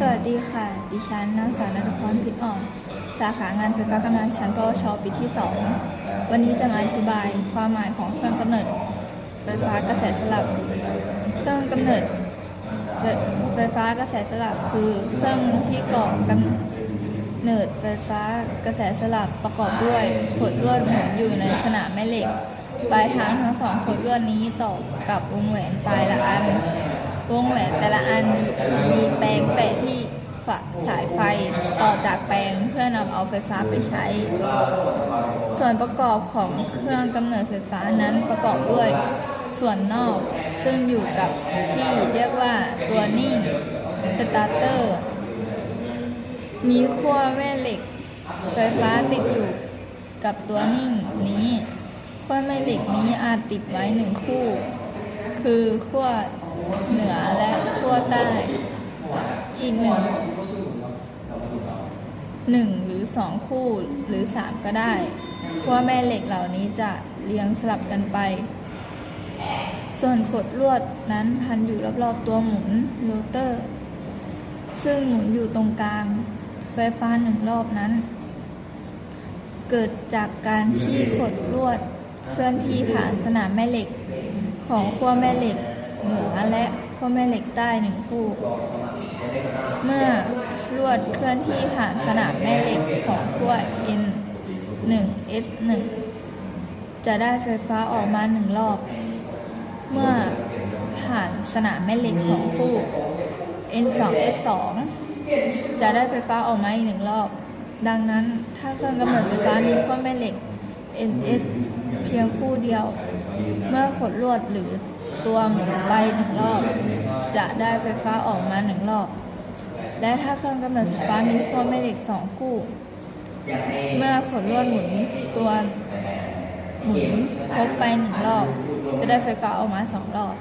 สวัสดีค่ะ ดิฉันนางสาวนัทพรพิษอ่อง สาขางานไฟฟ้ากำลังชั้นปวชปีที่ 2 วันนี้จะมาอธิบายความหมายของเครื่องกำเนิด ไฟฟ้ากระแสสลับ เครื่องกำเนิดไฟฟ้ากระแสสลับคือเครื่องมือที่ก่อกำเนิดไฟฟ้ากระแสสลับประกอบด้วยขดลวดหมุนอยู่ในสนามแม่เหล็ก ปลายทางทั้งสองขดลวดนี้ต่อกับวงแหวนปลายละอันวงแหวนแต่ละอันมี สายไฟต่อจากแปลงเพื่อนำเอาไฟฟ้าไปใช้ ส่วนประกอบของเครื่องกำเนิดไฟฟ้านั้นประกอบด้วย ส่วนนอกซึ่งอยู่กับที่เรียกว่าตัวนิ่งสตาร์เตอร์ มีขั้วแม่เหล็ก ไฟฟ้าติดอยู่กับตัวนิ่งนี้ขั้วแม่เหล็กนี้อาจติดไว้หนึ่งคู่ คือขั้วเหนือและขั้วใต้ อีกหนึ่ง หนึ่งหรือสองคู่หรือสามก็ได้ขั้วแม่เหล็กเหล่านี้จะเรียงสลับกันไป ส่วนขดลวดนั้นพันอยู่รอบๆตัวหมุนโรเตอร์ ซึ่งหมุนอยู่ตรงกลาง ไฟฟ้าหนึ่งรอบนั้น เกิดจากการที่ขดลวดเคลื่อนที่ผ่านสนามแม่เหล็กของขั้วแม่เหล็กเหนือและขั้วแม่เหล็กใต้หนึ่งคู่ เมื่อ วดเคลื่อนที่ผ่านสนามแม่เหล็กของขั้ว N 1 S 1จะได้ไฟฟ้าออกมาหนึ่งรอบ เมื่อผ่านสนามแม่เหล็กของคู่ N 2 S 2จะได้ไฟฟ้าออกมาอีกหนึ่งรอบ ดังนั้นถ้าเครื่องกำเนิดไฟฟ้ามีขั้วแม่เหล็ก NS เพียงคู่เดียว เมื่อขดลวดหรือตัวหมุนไปหนึ่งรอบ จะได้ไฟฟ้าออกมาหนึ่งรอบ และถ้าเครื่องกำเนิดไฟฟ้ามีขั้วแม่เหล็กสองคู่ เมื่อขดลวดหมุนตัวหมุนครบไปหนึ่งรอบ จะได้ไฟฟ้าออกมาสองรอบ